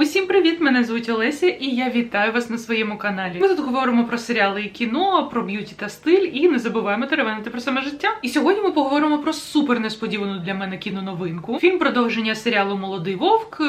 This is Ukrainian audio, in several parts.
Усім привіт! Мене звуть Олеся, і я вітаю вас на своєму каналі. Ми тут говоримо про серіали і кіно, про б'юті та стиль, і не забуваємо теревенити про саме життя. І сьогодні ми поговоримо про супер несподівану для мене кіноновинку. Фільм продовження серіалу Молодий Вовк.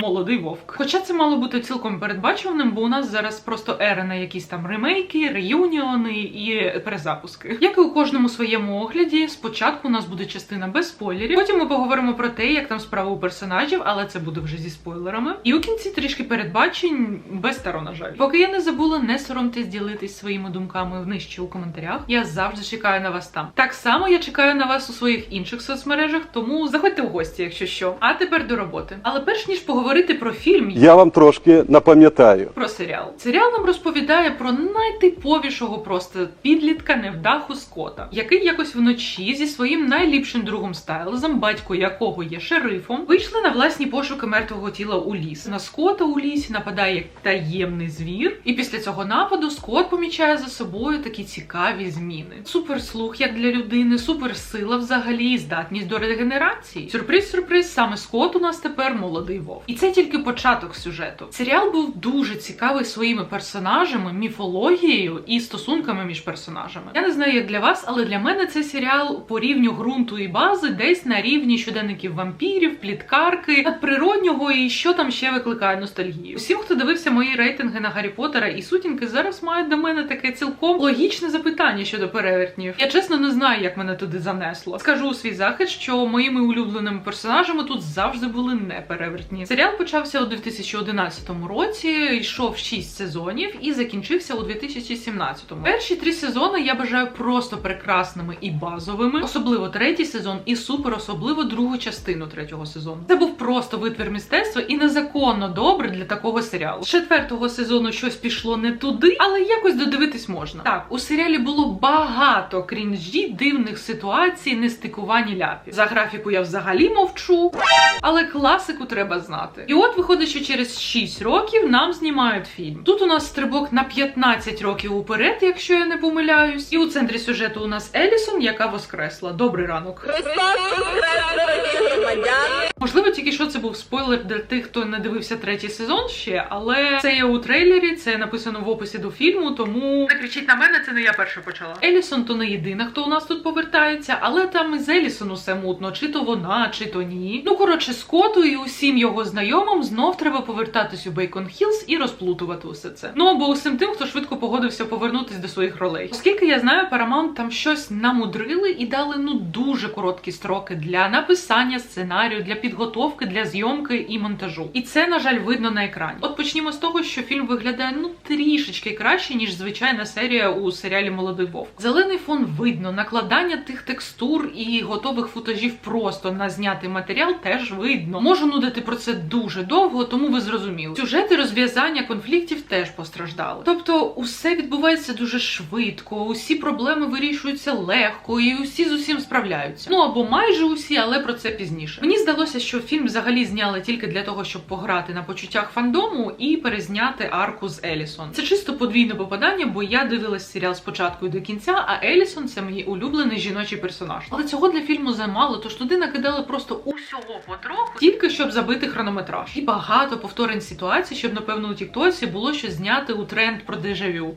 Молодий вовк. Хоча це мало бути цілком передбачуваним, бо у нас зараз просто ера на якісь там ремейки, реюніони і перезапуски. Як і у кожному своєму огляді, спочатку у нас буде частина без спойлерів. Потім ми поговоримо про те, як там справа у персонажів, але це буде вже зі спойлерами. І у кінці трішки передбачень без таро, на жаль. Поки я не забула, не соромтесь ділитись своїми думками нижче у коментарях. Я завжди чекаю на вас там. Так само я чекаю на вас у своїх інших соцмережах, тому заходьте в гості, якщо що. А тепер до роботи. Але перш ніж поговорити про фільм, Я вам трошки напам'ятаю. про серіал. Серіал нам розповідає про найтиповішого просто підлітка невдаху Скота, який якось вночі зі своїм найліпшим другом Стайлзом, батько якого є шерифом, вийшли на власні пошуки мертвого тіла у ліс. На Скота у лісі нападає таємний звір, і після цього нападу Скот помічає за собою такі цікаві зміни. Суперслух як для людини, суперсила взагалі, здатність до регенерації. Сюрприз, сюрприз, саме Скот у нас тепер молодий вовк. І це тільки початок сюжету. Серіал був дуже цікавий своїми персонажами, міфологією і стосунками між персонажами. Я не знаю, як для вас, але для мене цей серіал по рівню ґрунту і бази десь на рівні щоденників вампірів, пліткарки, надприроднього і що там ще викликає ностальгію. Усім, хто дивився мої рейтинги на Гаррі Поттера і сутінки, зараз мають до мене таке цілком логічне запитання щодо перевертнів. Я чесно не знаю, як мене туди занесло. Скажу у свій захист, що моїми улюбленими персонажами тут завжди були не перевертні. Серіал почався у 2011 році, йшов 6 сезонів і закінчився у 2017. Перші три сезони я бажаю просто прекрасними і базовими, особливо третій сезон, і супер особливо другу частину третього сезону. Це був просто витвір мистецтва і незаконно добре для такого серіалу. З четвертого сезону щось пішло не туди, але якось додивитись можна. Так, у серіалі було багато крінжі, дивних ситуацій, нестикувань і ляпів. За графіку я взагалі мовчу, але класику треба знати. І от виходить, що через 6 років нам знімають фільм. Тут у нас стрибок на 15 років уперед, якщо я не помиляюсь. І у центрі сюжету у нас Елісон, яка воскресла. Добрий ранок. Можливо, тільки що це був спойлер для тих, хто не дивився третій сезон ще, але це є у трейлері, це написано в описі до фільму, тому не кричіть на мене, це не я перша почала. Елісон то не єдина, хто у нас тут повертається, але там і з Елісон усе мутно, чи то вона, чи то ні. Ну коротше, Скоту і усім його знайомим знов треба повертатись у Бейкон Хілз і розплутувати усе це. Ну або усім тим, хто швидко погодився повернутись до своїх ролей. Оскільки я знаю, Paramount там щось намудрили і дали ну дуже короткі строки для написання сценарію, для підготовки, для зйомки і монтажу. І це, на жаль, видно на екрані. От почнімо з того, що фільм виглядає ну трішечки краще, ніж звичайна серія у серіалі Молодий Вовк. Зелений фон видно, накладання тих текстур і готових футажів просто на знятий матеріал теж видно. Можу нудити про це дуже довго, тому ви зрозуміли. Сюжети розв'язання конфліктів теж постраждали. Тобто, усе відбувається дуже швидко, усі проблеми вирішуються легко, і усі з усім справляються. Ну або майже усі, але про це пізніше. Мені здалося, що фільм взагалі зняли тільки для того, щоб пограти на почуттях фандому і перезняти арку з Елісон. Це чисто подвійне попадання, бо я дивилась серіал спочатку і до кінця, а Елісон це мій улюблений жіночий персонаж. Але цього для фільму замало, тож туди накидали просто усього потроху, тільки щоб забити хронометраж. І багато повторень ситуацій, щоб напевно у Тіктоці було щось зняти у тренд про дежавю.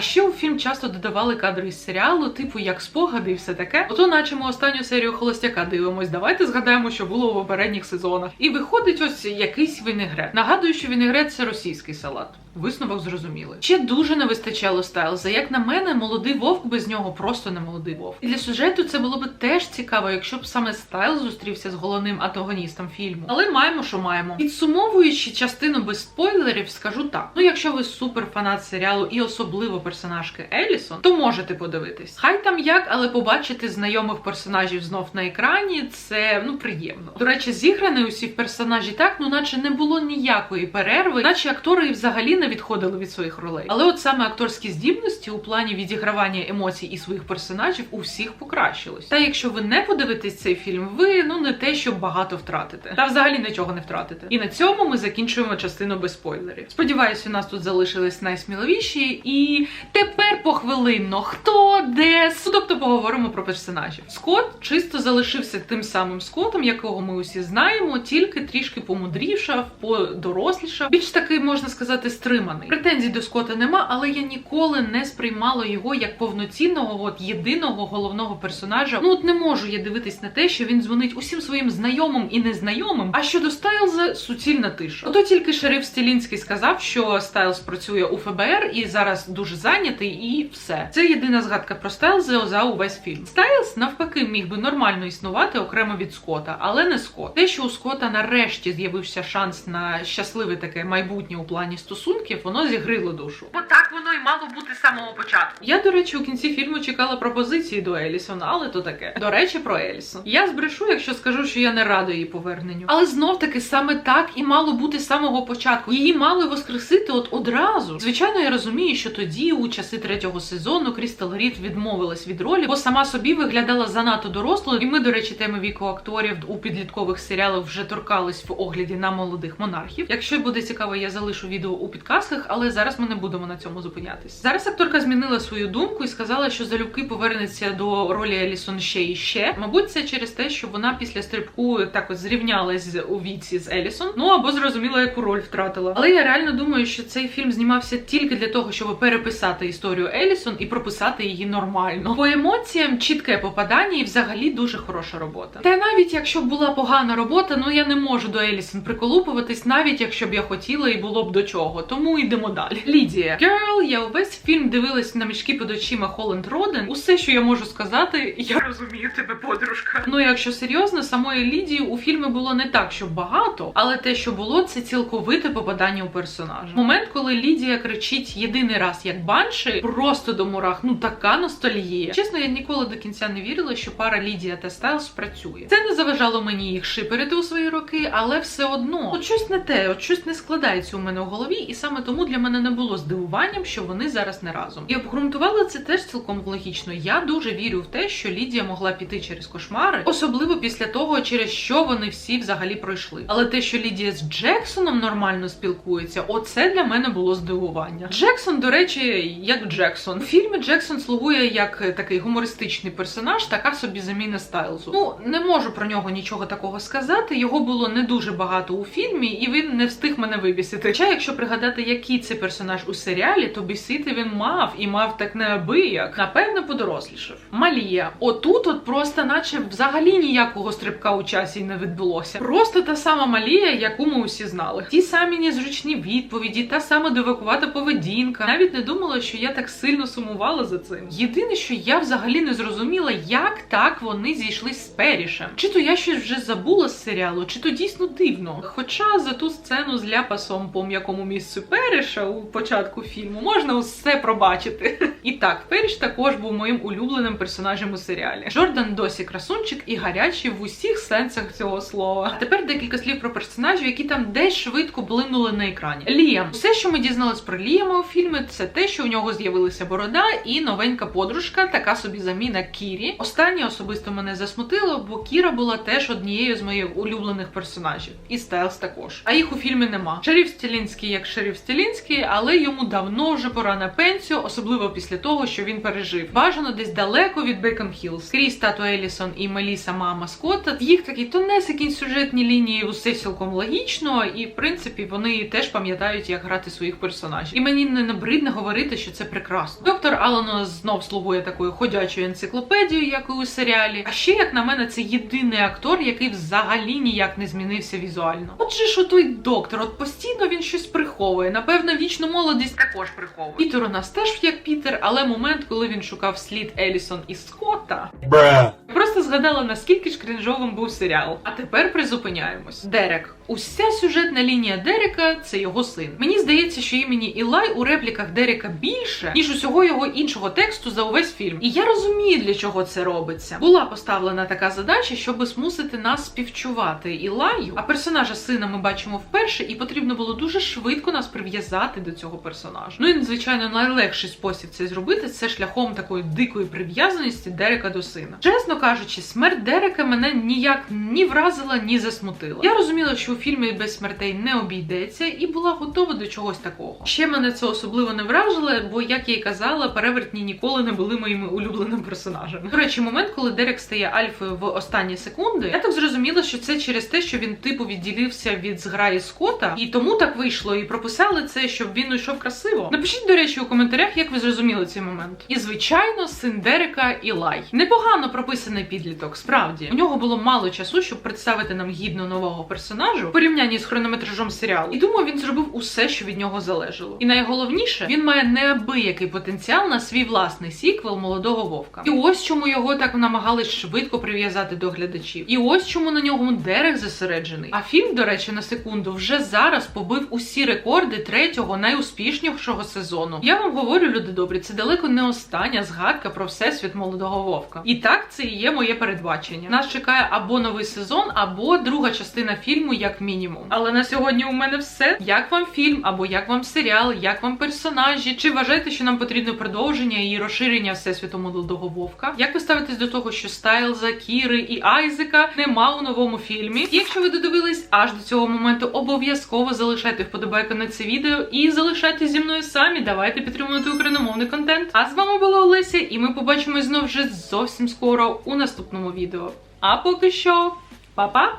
Ще у фільм часто додавали кадри із серіалу, типу як спогади і все таке. Ото, наче ми останню серію холостяка дивимось. Давайте згадаємо, що було у попередніх сезонах. І виходить ось якийсь вінегрет. Нагадую, що вінегрет це російський салат. Висновок зрозуміли. Ще дуже не вистачало Стайлза. Як на мене, молодий вовк без нього просто не молодий вовк. І для сюжету це було би теж цікаво, якщо б саме Стайлз зустрівся з головним антагоністом фільму. Але маємо, що маємо. Підсумовуючи частину без спойлерів, скажу так: ну, якщо ви супер фанат серіалу і особливо персонажки Елісон, то можете подивитись. Хай там як, але побачити знайомих персонажів знов на екрані це ну приємно. До речі, зіграні усі персонажі так, ну наче не було ніякої перерви, наче актори взагалі не не відходили від своїх ролей. Але от саме акторські здібності у плані відігравання емоцій і своїх персонажів у всіх покращилось. Та якщо ви не подивитесь цей фільм, ви ну не те, що багато втратите, та взагалі нічого не втратите. І на цьому ми закінчуємо частину без спойлерів. Сподіваюсь, у нас тут залишились найсміливіші, і тепер похвилинно хто де Ну, тобто поговоримо про персонажів. Скотт чисто залишився тим самим Скоттом, якого ми усі знаємо, тільки трішки помудрішав, подорослішав. Більш таки можна сказати, стриманий. Претензій до Скотта нема, але я ніколи не сприймала його як повноцінного, от єдиного головного персонажа. Ну от не можу я дивитись на те, що він дзвонить усім своїм знайомим і незнайомим. А щодо Стайлза суцільна тиша. Ото тільки шериф Стілінський сказав, що Стайлз працює у ФБР і зараз дуже зайнятий, і все. Це єдина згадка про Стайлза за увесь фільм. Стайлз навпаки міг би нормально існувати окремо від Скотта, але не Скотт. Те, що у Скотта нарешті з'явився шанс на щасливе таке майбутнє у плані стосунків, воно зігрило душу. Бо так воно й мало бути з самого початку. Я, до речі, у кінці фільму чекала пропозиції до Елісон, але то таке. До речі, про Елісон. Я збрешу, якщо скажу, що я не рада її поверненню. Але знов таки саме так і мало бути з самого початку. Її мали воскресити от одразу. Звичайно, я розумію, що тоді, у часи третього сезону, Крістал Рід відмовилась від ролі, бо сама собі виглядала занадто дорослою. І ми, до речі, теми віку акторів у підліткових серіалах вже торкались в огляді на молодих монархів. Якщо буде цікаво, я залишу відео у підказках, але зараз ми не будемо на цьому зупинятись. Зараз акторка змінила свою думку і сказала, що залюбки повернеться до ролі Елісон ще і ще. Мабуть, це через те, що вона після стрибку так от зрівнялась у віці з Елісон. Ну або зрозуміла, яку роль втратила. Але я реально думаю, що цей фільм знімався тільки для того, щоб переписати історію Елісон і прописати її нормально. По емоціям чітке попадання і взагалі дуже хороша робота. Та навіть якщо була погана робота, ну я не можу до Елісон приколупуватись, навіть якщо б я хотіла і було б до чого. Тому йдемо далі. Лідія Герл, я увесь фільм дивилась на мішки під очима Холланд Роден. Усе, що я можу сказати, я розумію тебе, подружка. Ну якщо серйозно, самої Лідії у фільмі було не так, що багато, але те, що було, це цілковите попадання у персонажа. Момент, коли Лідія кричить єдиний раз як банші, просто до мурах, ну така ностальгія. Чесно, я ніколи до кінця не вірила, що пара Лідія та Стайлз працює. Це не заважало мені їх шиперити у свої роки, але все одно от щось не те, от щось не складається у мене в голові, і саме тому для мене не було здивуванням, що вони зараз не разом. І обґрунтували це теж цілком логічно. Я дуже вірю в те, що Лідія могла піти через кошмари, особливо після того, через що вони всі взагалі пройшли. Але те, що Лідія з Джексоном нормально спілкується, оце для мене було здивування. Джексон, до речі, як Джексон. В фільмі Джексон слугує як такий гумористичний персонаж, така собі заміна Стайлзу. Ну не можу про нього нічого такого сказати. Його було не дуже багато у фільмі, і він не встиг мене вибісити. Хоча, якщо пригадати, який це персонаж у серіалі, то бісити він мав і мав так неабияк. Напевно, подорослішав. Малія, отут, от просто, наче взагалі ніякого стрибка у часі не відбулося. Просто та сама Малія, яку ми усі знали. Ті самі незручні відповіді, та сама дивакувата поведінка. Навіть не думала, що я так сильно сумувала за цим. Єдине, що я взагалі не зрозуміла, як так вони зійшлись з Перішем. Чи то я щось вже забула з серіалу, чи то дійсно дивно. Хоча за ту сцену з ляпасом по м'якому місцю Періша у початку фільму можна усе пробачити. І так, Періш також був моїм улюбленим персонажем у серіалі. Джордан досі красунчик і гарячий в усіх сенсах цього слова. А тепер декілька слів про персонажів, які там десь швидко блимнули на екрані. Ліам, все, що ми дізналися про Ліама у фільмі, це те, що у нього з'явилася борода і новенька подружка, така собі заміна Кірі. Останнє особисто мене засмутило, бо Кіра була теж однією з моїх улюблених персонажів, і Стайлз також. А їх у фільмі нема. Шериф Стілінський як шериф Стілінський, але йому давно вже пора на пенсію, особливо після того, що він пережив. Бажано десь далеко від Бекон Хілз. Крізь тату Елісон і Меліса, мама Скотта. Їх такі тонесенькі сюжетні лінії, усе цілком логічно, і в принципі вони теж пам'ятають, як грати своїх персонажів. І мені не набридне говорити, що це прекрасно. Доктор Алано знов слугує такою ходячою енциклопедією, як і у серіалі. А ще, як на мене, це єдиний актор, який взагалі ніяк не змінився візуально. Отже ж, той доктор, от постійно він щось приховує. Напевно, вічну молодість також приховує. Пітер у нас теж як Пітер, але момент, коли він шукав слід Елісон і Скотта, Bruh. Просто згадала, наскільки ж крінжовим був серіал. А тепер призупиняємось. Дерек. Уся сюжетна лінія Дерека це його син. Мені здається, що імені Ілай у репліках Дерека більше, ніж усього його іншого тексту за увесь фільм. І я розумію, для чого це робиться. Була поставлена така задача, щоб змусити нас співчувати Ілаю, а персонажа сина ми бачимо вперше, і потрібно було дуже швидко нас прив'язати до цього персонажа. Ну і звичайно, найлегший спосіб це зробити це шляхом такої дикої прив'язаності Дерека до сина. Чесно кажучи, смерть Дерека мене ніяк ні вразила, ні засмутила. Я розуміла, що у фільмі без смертей не обійдеться, і була готова до чогось такого. Ще мене це особливо не вражило, бо як я й казала, перевертні ніколи не були моїми улюбленими персонажами. До речі, момент, коли Дерек стає альфою в останні секунди, я так зрозуміла, що це через те, що він типу відділився від зграї Скота, і тому так вийшло. І прописали це, щоб він йшов красиво. Напишіть, до речі, у коментарях, як ви зрозуміли цей момент. І звичайно, син Дерека Ілай. Непогано прописаний підліток. Справді у нього було мало часу, щоб представити нам гідно нового персонажу в порівнянні з хронометражом серіалу. І думаю, він зробив усе, що від нього залежало. І найголовніше, він має неабиякий потенціал на свій власний сіквел молодого вовка. І ось чому його так намагались швидко прив'язати до глядачів. І ось чому на ньому Дерек зосереджений. А фільм, до речі, на секунду вже зараз побив усі рекорди третього найуспішнішого сезону. Я вам говорю, люди добрі, це далеко не остання згадка про всесвіт молодого вовка. І так це і є моє передбачення. Нас чекає або новий сезон, або друга частина фільму, як мінімум. Але на сьогодні у мене все. Як вам фільм, або як вам серіал, як вам персонажі? Чи вважаєте, що нам потрібно продовження і розширення всесвіту молодого вовка? Як ви ставитесь до того, що Стайлза, Кіри і Айзека нема у новому фільмі? Якщо ви додивились аж до цього моменту, обов'язково залишайте вподобайку на це відео і залишайтесь зі мною самі. Давайте підтримувати україномовний контент. А з вами була Олеся, і ми побачимось знов вже зовсім скоро у наступному відео. А поки що, па-па!